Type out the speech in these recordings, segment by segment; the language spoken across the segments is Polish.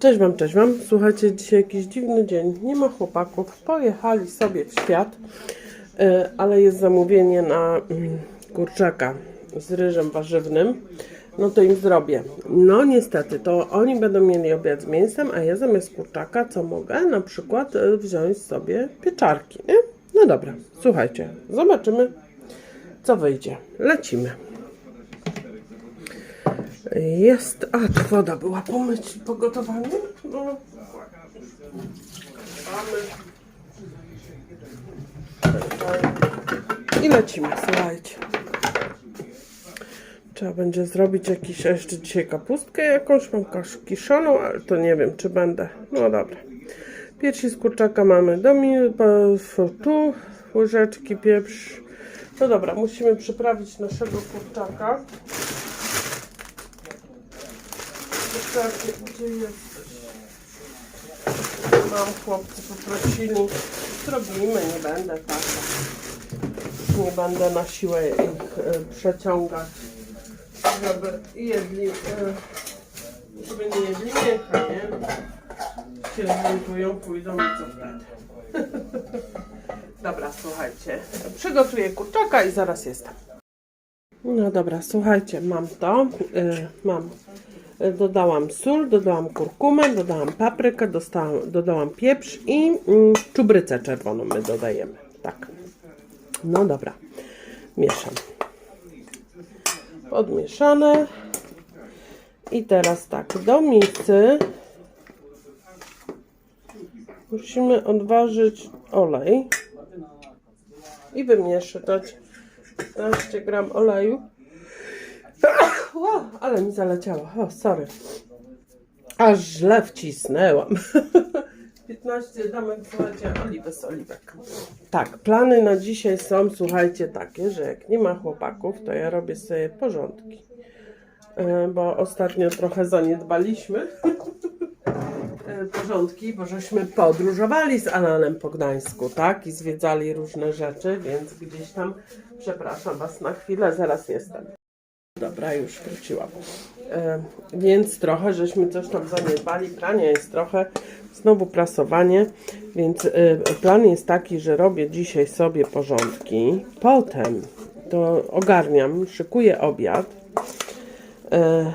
Cześć Wam, cześć Wam. Słuchajcie, dzisiaj jakiś dziwny dzień. Nie ma chłopaków. Pojechali sobie w świat, e, ale jest zamówienie na mm, kurczaka z ryżem warzywnym. No to im zrobię. No niestety, to oni będą mieli obiad z mięsem, a ja zamiast kurczaka, co mogę? Na przykład e, wziąć sobie pieczarki, nie? No dobra, słuchajcie, zobaczymy, co wyjdzie. Lecimy. Jest. A, tu woda była po myć, po gotowaniu? No. I lecimy, słuchajcie. Trzeba będzie zrobić jakiś, jeszcze dzisiaj kapustkę jakąś, mam kiszoną, ale to nie wiem, czy będę. No dobra. Piersi z kurczaka mamy do tu łyżeczki, pieprz. No dobra, musimy przyprawić naszego kurczaka. Kurczaki, gdzie jesteś? Mam chłopcy poprosili. Zrobimy, nie będę taka. Nie będę na siłę ich e, przeciągać, żeby jedli, e, żeby nie jedli mięcha, nie? Się zbuntują, pójdą i co wtedy? Dobra, słuchajcie. Przygotuję kurczaka i zaraz jestem. No dobra, słuchajcie, mam to. y, mam. Dodałam sól, dodałam kurkumę, dodałam paprykę, dostałam, dodałam pieprz i mm, czubrycę czerwoną my dodajemy. Tak. No dobra. Mieszam. Podmieszane. I teraz tak, do misy musimy odważyć olej i wymieszać 15 gram oleju. Ale mi zaleciało. O, sorry. Aż źle wcisnęłam. 15 damek słuchajcie, oliwy z oliwek. Tak, plany na dzisiaj są, słuchajcie, takie, że jak nie ma chłopaków, to ja robię sobie porządki. E, Bo ostatnio trochę zaniedbaliśmy e, porządki, bo żeśmy podróżowali z Alanem po Gdańsku, tak? I zwiedzali różne rzeczy, więc gdzieś tam, przepraszam Was na chwilę, zaraz jestem. Dobra, już wróciłam. E, więc trochę żeśmy coś tam zaniedbali. Pranie jest trochę, znowu prasowanie. Więc e, plan jest taki, że robię dzisiaj sobie porządki. Potem to ogarniam, szykuję obiad. E,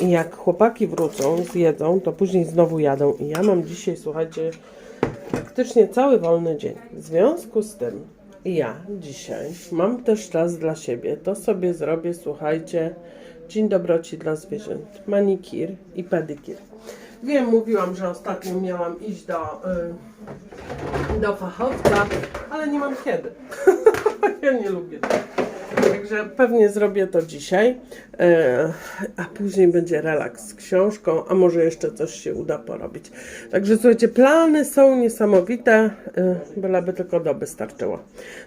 I jak chłopaki wrócą, zjedzą, to później znowu jadą. I ja mam dzisiaj, słuchajcie, praktycznie cały wolny dzień. W związku z tym ja dzisiaj mam też czas dla siebie. To sobie zrobię, słuchajcie, dzień dobroci dla zwierząt. Manikir i pedikir. Wiem, mówiłam, że ostatnio miałam iść do, y, do fachowca, ale nie mam kiedy. ja nie lubię tego. Także pewnie zrobię to dzisiaj, e, a później będzie relaks z książką, a może jeszcze coś się uda porobić. Także słuchajcie, plany są niesamowite, e, byleby tylko doby starczyło.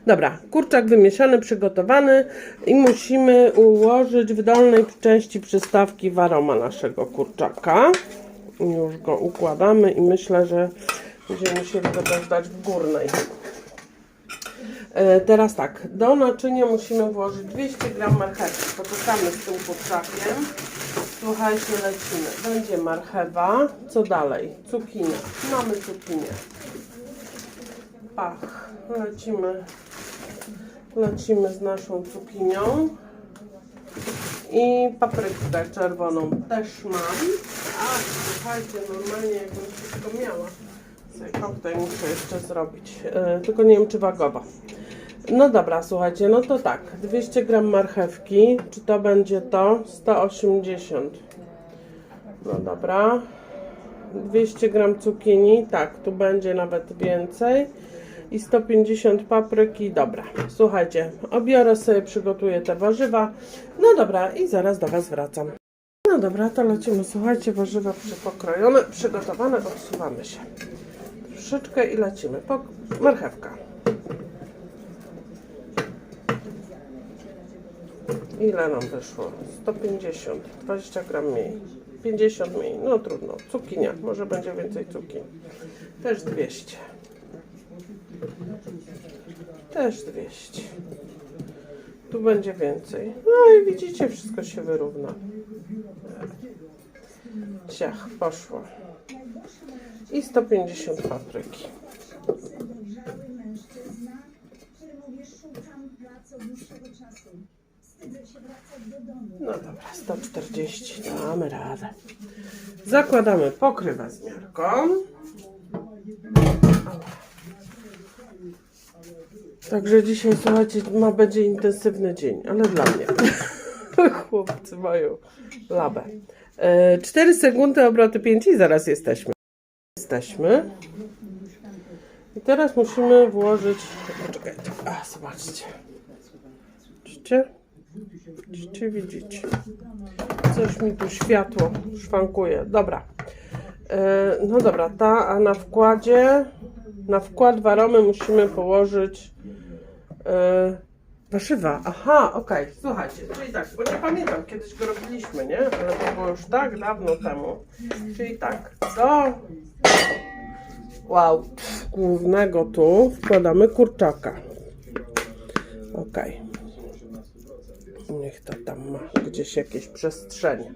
Dobra, kurczak wymieszany, przygotowany i musimy ułożyć w dolnej części przystawki waroma naszego kurczaka. Już go układamy i myślę, że będziemy musieli go też dać w górnej. E, Teraz tak, do naczynia musimy włożyć 200 g marchewki. Poczekamy z tym kurczakiem. Słuchajcie, lecimy. Będzie marchewa. Co dalej? Cukinia. Mamy cukinię. Pach. Lecimy. Lecimy z naszą cukinią. I paprykę czerwoną też mam. A, słuchajcie, normalnie jakbym wszystko miała. Sobie koktajl muszę jeszcze zrobić. E, tylko nie wiem, czy wagowa. No dobra, słuchajcie, no to tak. 200 gram marchewki. Czy to będzie to? 180. No dobra. 200 gram cukinii. Tak, tu będzie nawet więcej. I 150 papryki. Dobra, słuchajcie, obiorę sobie, przygotuję te warzywa. No dobra, i zaraz do Was wracam. No dobra, to lecimy. Słuchajcie, warzywa przypokrojone, przygotowane, odsuwamy się. Troszeczkę i lecimy. Marchewka. Ile nam wyszło? 150, 20 gram mniej. 50 mniej, no trudno. Cukinia, może będzie więcej cukinii. Też 200. Też 200. Tu będzie więcej. No i widzicie, wszystko się wyrówna. Ciach, poszło. i 150 papryki. dojrzały mężczyzna, który mówi, szukam pracy od dłuższego czasu. No dobra, 140, damy radę. Zakładamy pokrywę z miarką. Także dzisiaj, słuchajcie, ma będzie intensywny dzień, ale dla mnie. Chłopcy mają labę. E, 4 sekundy, obroty 5 i zaraz jesteśmy. Jesteśmy. I teraz musimy włożyć... Poczekajcie. A, zobaczcie. Widzicie? Widzicie, widzicie. Coś mi tu światło szwankuje. Dobra. E, no dobra, ta, a na wkładzie, na wkład waromy musimy położyć e, warzywa. Aha, okej, słuchajcie, czyli tak, bo nie pamiętam, kiedyś go robiliśmy, nie? Ale to było już tak dawno temu. Czyli tak, do wow, głównego tu wkładamy kurczaka. Okej. Niech to tam ma gdzieś jakieś przestrzenie.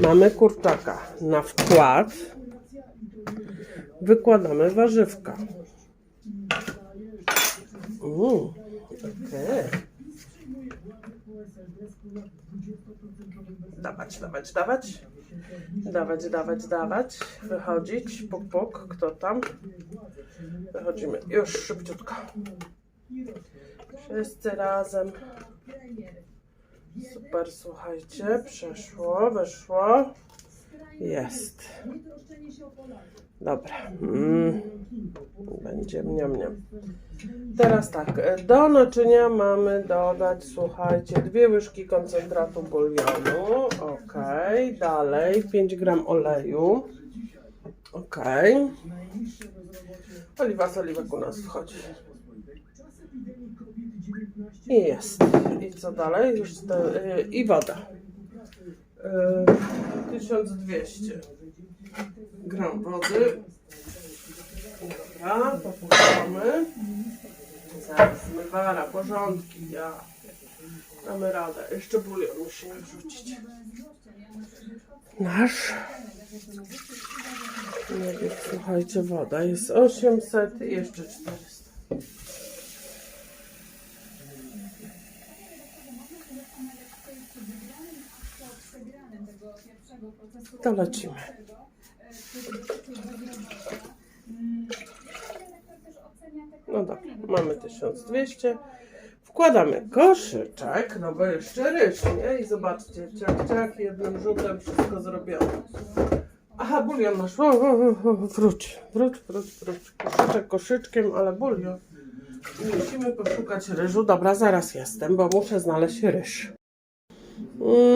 Mamy kurczaka na wkład. Wykładamy warzywka. Mm, okej. Dawać, dawać, dawać. Dawać, dawać, dawać. Wychodzić. Puk, puk. Kto tam? Wychodzimy. Już szybciutko. Wszyscy razem. Super, słuchajcie. Przeszło, weszło. Jest. Dobra. Mm. Będzie mniam, mniam. Teraz tak, e, do naczynia mamy dodać, słuchajcie, dwie łyżki koncentratu bulionu. Ok, dalej 5 gram oleju. Ok. Oliwa z oliwek u nas wchodzi. I jest. I co dalej? Już te, y, I woda. Y, 1200 gram wody. Dobra, popuszczamy. Zaraz zmywara, porządki, ja. Damy radę. Jeszcze bulion musimy wrzucić. Nasz. Nie wiem, słuchajcie, woda jest 800 i jeszcze 400. To lecimy. No dobra, mamy 1200. Wkładamy koszyczek, no bo jeszcze ryż, nie? I zobaczcie, ciak, ciak, jednym rzutem wszystko zrobione. Aha, bulion nasz. O, o, o, o, wróć, wróć, wróć, wróć. Koszyczek koszyczkiem, ale bulion. Musimy poszukać ryżu. Dobra, zaraz jestem, bo muszę znaleźć ryż.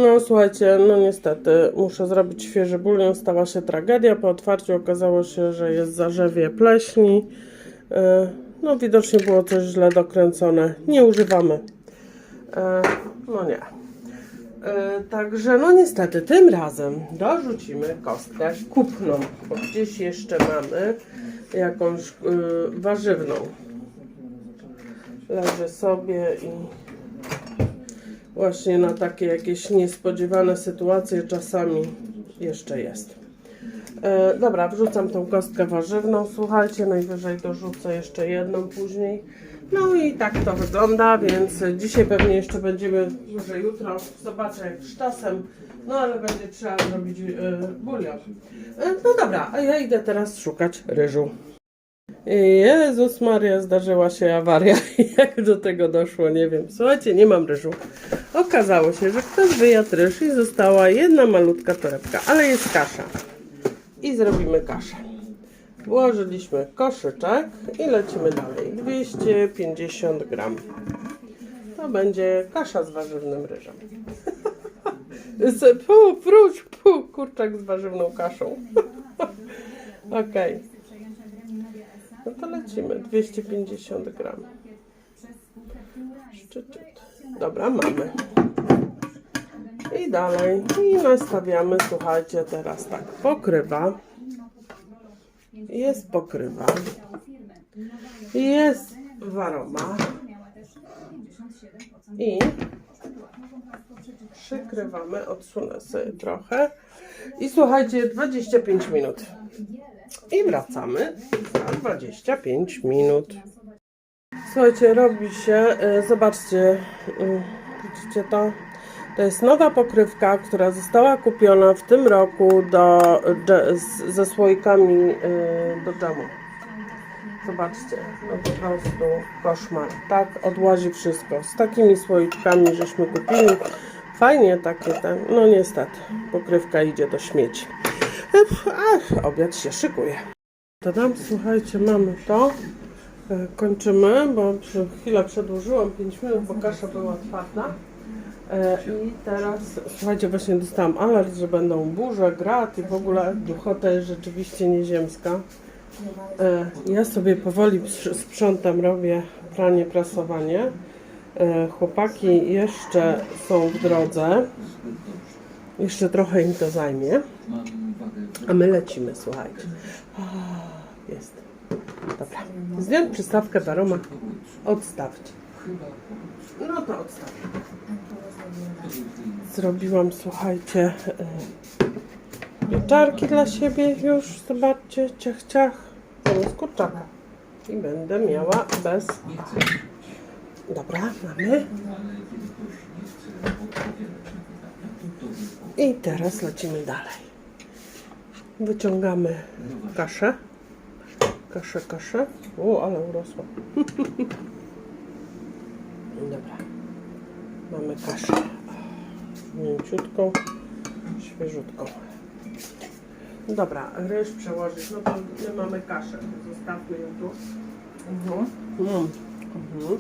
No słuchajcie, no niestety muszę zrobić świeży bulion, stała się tragedia. Po otwarciu okazało się, że jest zarzewie pleśni. E, No widocznie było coś źle dokręcone. Nie używamy. E, No nie. E, Także no niestety tym razem dorzucimy kostkę kupną, bo gdzieś jeszcze mamy jakąś e, warzywną. Leży sobie i właśnie na takie jakieś niespodziewane sytuacje czasami jeszcze jest. E, dobra, wrzucam tą kostkę warzywną. Słuchajcie, najwyżej dorzucę jeszcze jedną później. No i tak to wygląda, więc dzisiaj pewnie jeszcze będziemy, może jutro, zobaczę jak z czasem, no ale będzie trzeba zrobić e, bulion. E, no dobra, a ja idę teraz szukać ryżu. Jezus Maria, zdarzyła się awaria. Jak do tego doszło, nie wiem. Słuchajcie, nie mam ryżu. Okazało się, że ktoś wyjadł ryż i została jedna malutka torebka, ale jest kasza. I zrobimy kaszę. Włożyliśmy koszyczek i lecimy dalej. 250 gram. To będzie kasza z warzywnym ryżem. Z- Pu, wróć, pu, kurczak z warzywną kaszą. Okej. No to lecimy. 250 gram. Szczyt. Dobra, mamy. I dalej. I nastawiamy, słuchajcie, teraz tak. Pokrywa. Jest pokrywa. Jest waroma. I przykrywamy, odsunę sobie trochę. I słuchajcie, 25 minut. I wracamy za 25 minut. Słuchajcie, robi się, e, zobaczcie, e, widzicie to? To jest nowa pokrywka, która została kupiona w tym roku do, ze słoikami e, do dżemu. Zobaczcie, no po prostu koszmar. Tak odłazi wszystko. Z takimi słoiczkami żeśmy kupili. Fajnie takie ten, no niestety, pokrywka idzie do śmieci. Ach, obiad się szykuje. Dodam, słuchajcie, mamy to. E, Kończymy, bo chwilę przedłużyłam 5 minut, bo kasza była twarda. E, I teraz, słuchajcie, właśnie dostałam alert, że będą burze, grat i w ogóle duchota jest rzeczywiście nieziemska. E, Ja sobie powoli sprzątam, robię pranie, prasowanie. Chłopaki jeszcze są w drodze. Jeszcze trochę im to zajmie. A my lecimy, słuchajcie. Jest. Dobra. Zdjąć przystawkę Baroma. Odstawcie. No to odstawię. Zrobiłam, słuchajcie, pieczarki dla siebie już. Zobaczcie, ciach, ciach. Zamiast kurczaka. I będę miała bez... Dobra, mamy. I teraz lecimy dalej. Wyciągamy kaszę. Kaszę, kaszę. O, ale urosła. Dobra. Mamy kaszę. Mięciutką, świeżutką. Dobra, ryż przełożyć. No to my mamy kaszę. Zostawmy ją tu. Mhm. Mm. Mhm.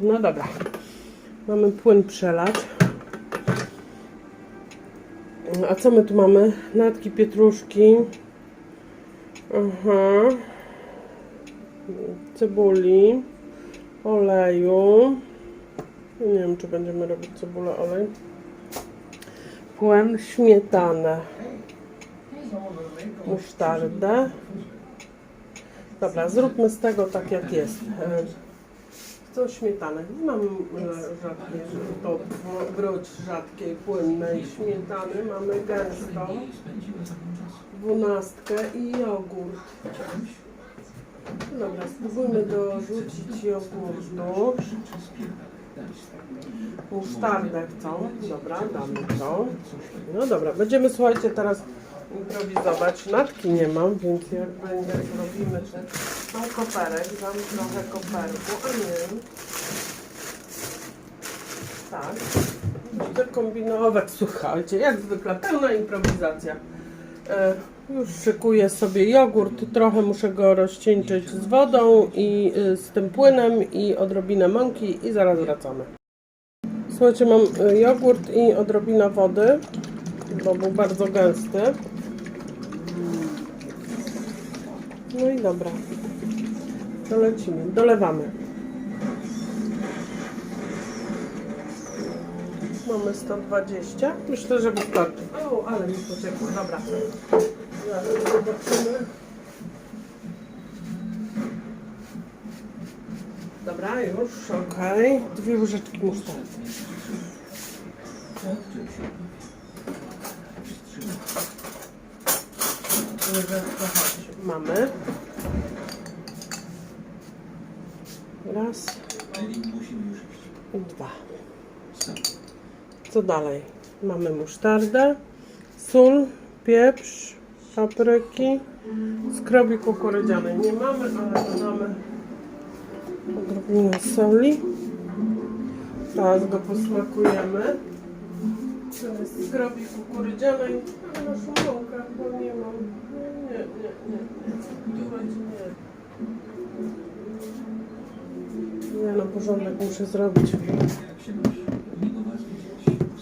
No dobra. Mamy płyn przelać. A co my tu mamy? Natki pietruszki. Aha. Cebuli. Oleju. Nie wiem, czy będziemy robić cebulę, olej. Płyn, śmietanę. Musztardę. Dobra, zróbmy z tego tak jak jest. E, Co śmietanę? Nie mam e, rzadkiej, to wróć rzadkiej, płynnej śmietany. Mamy gęstą, dwunastkę i jogurt. Dobra, spróbujmy dorzucić jogurtu. Musztardę chcą. Dobra, damy to. No dobra, będziemy, słuchajcie, teraz improwizować. Natki nie mam, więc jak będzie, zrobimy ten mam koperek, dam trochę koperku, a nie. Tak. Będę kombinować, słuchajcie, jak zwykle, pełna improwizacja. E, już szykuję sobie jogurt, trochę muszę go rozcieńczyć z wodą i y, z tym płynem i odrobinę mąki i zaraz wracamy. Słuchajcie, mam y, jogurt i odrobinę wody, bo był bardzo gęsty. No i dobra. To lecimy, dolewamy. Mamy 120. Myślę, że wystarczy. O, ale mi poczekło. Dobra. Zaraz zobaczymy. Dobra, już, okej. Dwie łyżeczki musztardy. Łyżeczka, chodź. Mamy. Raz dwa. Co dalej? Mamy musztardę, sól, pieprz, papryki, skrobi kukurydzianej. Nie mamy, ale dodamy odrobinę soli. Teraz go posmakujemy. Jest skrobi kukurydzianej. Ale naszą mąkę, bo nie mam. Nie, nie, nie. Słuchajcie, nie. Nie no, porządek muszę zrobić.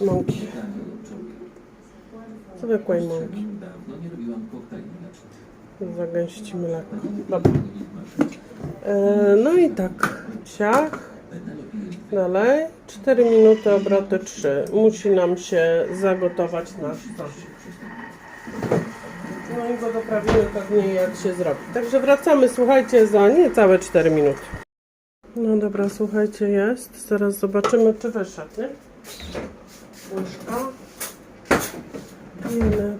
Mąki. Zwykłej mąki. Zagęścimy lekko. Dobra. E, no i tak. Ciach. Dalej. 4 minuty, obroty 3. Musi nam się zagotować nasz sos. No i go doprawimy pewnie jak się zrobi. Także wracamy, słuchajcie, za niecałe 4 minuty. No dobra, słuchajcie, jest. Zaraz zobaczymy, czy wyszedł, nie? Łyżka.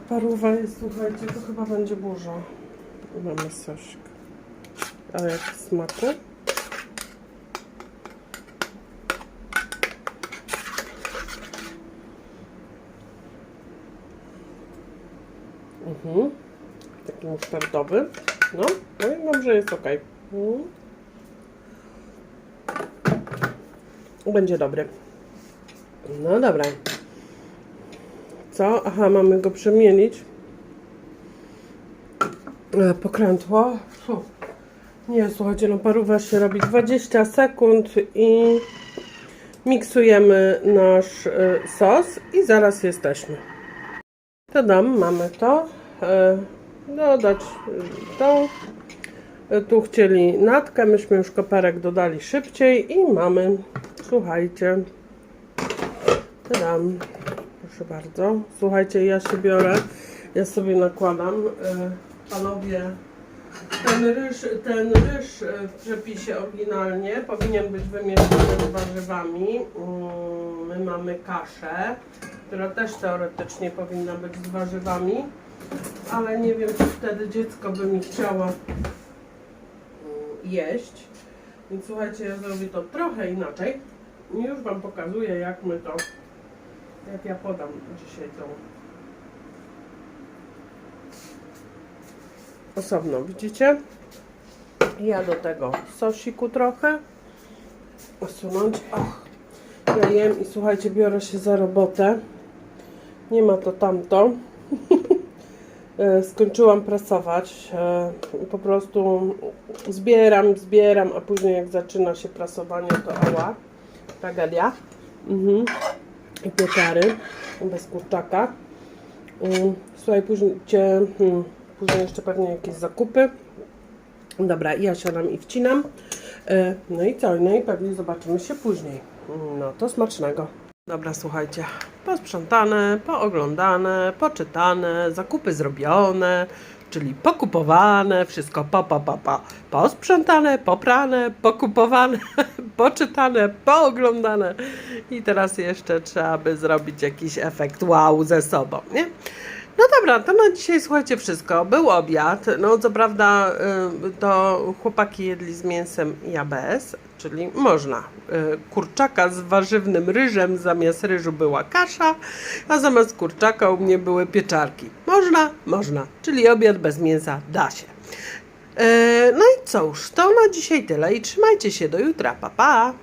Paruwa jest, słuchajcie, to chyba będzie burza. Mamy sosik. A jak smaku? Mhm. Taki musztardowy. No, no dobrze jest ok. Mhm. Będzie dobry. No dobra. Co? Aha, mamy go przemielić. E, Pokrętło. Fu. Nie, słuchajcie, no paruwa się robi 20 sekund i miksujemy nasz e, sos i zaraz jesteśmy. Dodam, mamy to. E, dodać e, to. E, Tu chcieli natkę, myśmy już koperek dodali szybciej i mamy, słuchajcie, dodam. Proszę bardzo. Słuchajcie, ja się biorę, ja sobie nakładam. Panowie, ten ryż, ten ryż w przepisie oryginalnie powinien być wymieszany z warzywami. Mm, My mamy kaszę, która też teoretycznie powinna być z warzywami, ale nie wiem, czy wtedy dziecko by mi chciało mm, jeść. Więc słuchajcie, ja zrobię to trochę inaczej. I już Wam pokazuję, jak my to, jak ja podam dzisiaj tą osobno, widzicie? Ja do tego sosiku trochę usunąć. Och, ja jem i słuchajcie, biorę się za robotę. Nie ma to tamto. E, Skończyłam prasować. E, Po prostu zbieram, zbieram, a później jak zaczyna się prasowanie, to ała. Tragedia. Mhm. I pieczary bez kurczaka. Mm, Słuchaj, później, cię, hmm, później jeszcze pewnie jakieś zakupy. Dobra, ja siadam i wcinam. E, No i co? No i pewnie zobaczymy się później. No to smacznego. Dobra, słuchajcie. Posprzątane, pooglądane, poczytane, zakupy zrobione, czyli pokupowane, wszystko po, po, po, po. Posprzątane, poprane, pokupowane, poczytane, pooglądane. I teraz jeszcze trzeba by zrobić jakiś efekt wow ze sobą, nie? No dobra, to na dzisiaj słuchajcie wszystko. Był obiad. No co prawda y, to chłopaki jedli z mięsem ja bez, czyli można. Y, Kurczaka z warzywnym ryżem, zamiast ryżu była kasza, a zamiast kurczaka u mnie były pieczarki. Można? Można. Czyli obiad bez mięsa da się. Y, No i cóż, to na dzisiaj tyle i trzymajcie się do jutra. Pa, pa!